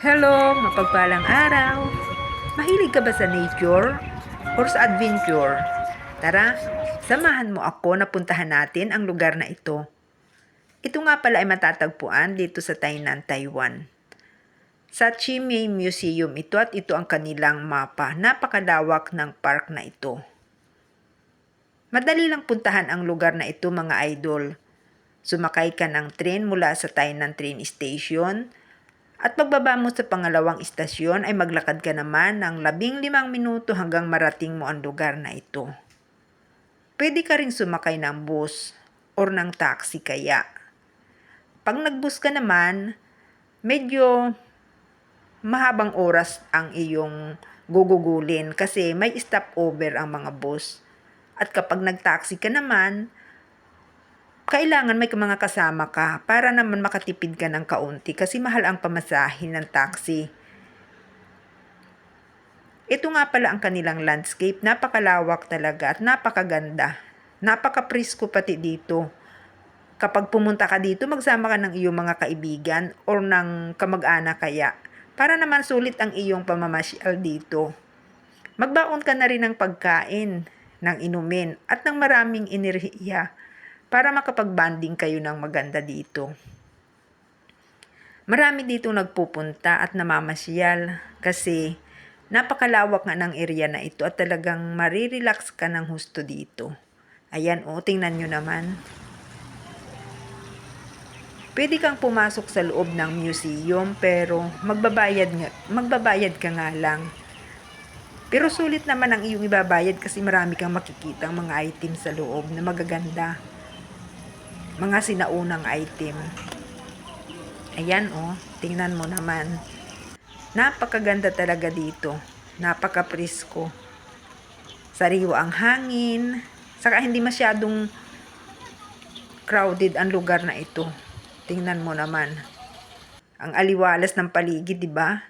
Hello, mapagpalang araw. Mahilig ka ba sa nature or sa adventure? Tara, samahan mo ako na puntahan natin ang lugar na ito. Ito nga pala ay matatagpuan dito sa Tainan, Taiwan. Sa Chimay Museum ito at ito ang kanilang mapa. Napakalawak ng park na ito. Madali lang puntahan ang lugar na ito mga idol. Sumakay ka ng train mula sa Tainan Train Station at pagbaba mo sa pangalawang istasyon ay maglakad ka naman ng labing limang minuto hanggang marating mo ang lugar na ito. Pwede ka rin sumakay ng bus or ng taxi kaya. Pag nagbus ka naman, medyo mahabang oras ang iyong gugugulin kasi may stopover ang mga bus. At kapag nag-taxi ka naman, kailangan may mga kasama ka para naman makatipid ka ng kaunti kasi mahal ang pamasahin ng taxi. Ito nga pala ang kanilang landscape. Napakalawak talaga at napakaganda. Napaka-presko pati dito. Kapag pumunta ka dito, magsama ka ng iyong mga kaibigan or ng kamag-anak kaya para naman sulit ang iyong pamamasyal dito. Magbaon ka na rin ng pagkain, ng inumin at ng maraming enerhiya para makapag-banding kayo ng maganda dito. Marami dito nagpupunta at namamasyal kasi napakalawak nga ng area na ito at talagang marirelax ka ng husto dito. Ayan o, tingnan nyo naman. Pwede kang pumasok sa loob ng museum pero magbabayad, nga, magbabayad ka nga lang. Pero sulit naman ang iyong ibabayad kasi marami kang makikita ang mga item sa loob na magaganda. Mga sinaunang item. Ayan oh, tingnan mo naman. Napakaganda talaga dito. Napaka-presko. Sariwa ang hangin. Saka hindi masyadong crowded ang lugar na ito. Tingnan mo naman. Ang aliwalas ng paligid, di ba?